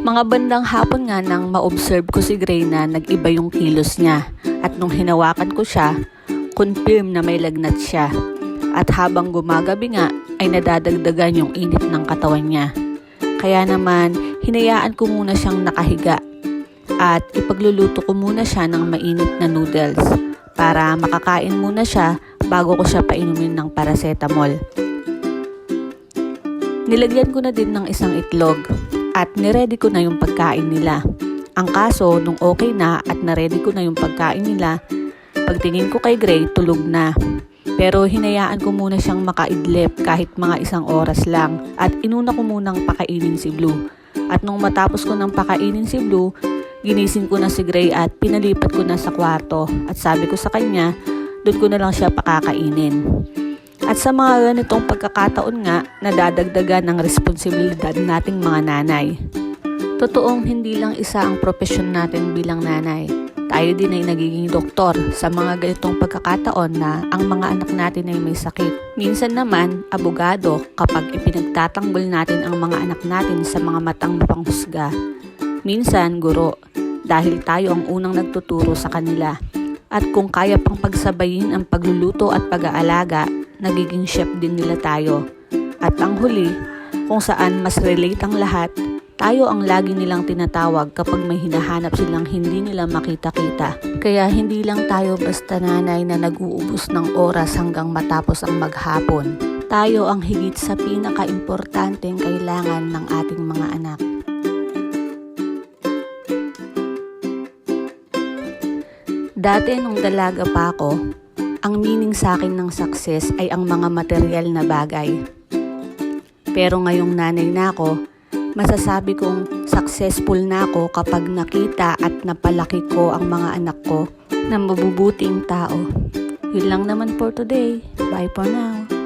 Mga bandang hapon nga nang ma-observe ko si Gray na nag-iba yung kilos niya. At nung hinawakan ko siya, confirm na may lagnat siya. At habang gumagabi nga, ay nadadagdagan yung init ng katawan niya. Kaya naman, hinayaan ko muna siyang nakahiga. At ipagluluto ko muna siya ng mainit na noodles para makakain muna siya bago ko siya painumin ng paracetamol. Nilagyan ko na din ng isang itlog at niready ko na yung pagkain nila. Ang kaso, nung okay na at naready ko na yung pagkain nila, pagtingin ko kay Gray, tulog na. Pero hinayaan ko muna siyang makaidlip kahit mga isang oras lang at inuna ko munang pakainin si Blue. At nung matapos ko nang pakainin si Blue, ginising ko na si Gray at pinalipat ko na sa kwarto at sabi ko sa kanya, doon ko na lang siya pakakainin. At sa mga ganitong pagkakataon nga, nadadagdagan ng responsibilidad nating mga nanay. Totoong hindi lang isa ang profesyon natin bilang nanay. Tayo din ay nagiging doktor sa mga ganitong pagkakataon na ang mga anak natin ay may sakit. Minsan naman, abogado kapag ipinagtatanggol natin ang mga anak natin sa mga matang mapanghusga. Minsan, guro, dahil tayo ang unang nagtuturo sa kanila. At kung kaya pang pagsabayin ang pagluluto at pag-aalaga, nagiging chef din nila tayo. At ang huli, kung saan mas relate ang lahat, tayo ang lagi nilang tinatawag kapag may hinahanap silang hindi nila makita-kita. Kaya hindi lang tayo basta nanay na nag-uubos ng oras hanggang matapos ang maghapon. Tayo ang higit sa pinaka-importanteng kailangan ng ating mga anak. Dati nung dalaga pa ako, ang meaning sa akin ng success ay ang mga material na bagay. Pero ngayong nanay na ako, masasabi kong successful na ako kapag nakita at napalaki ko ang mga anak ko na mabubuting tao. Yun lang naman for today. Bye for now.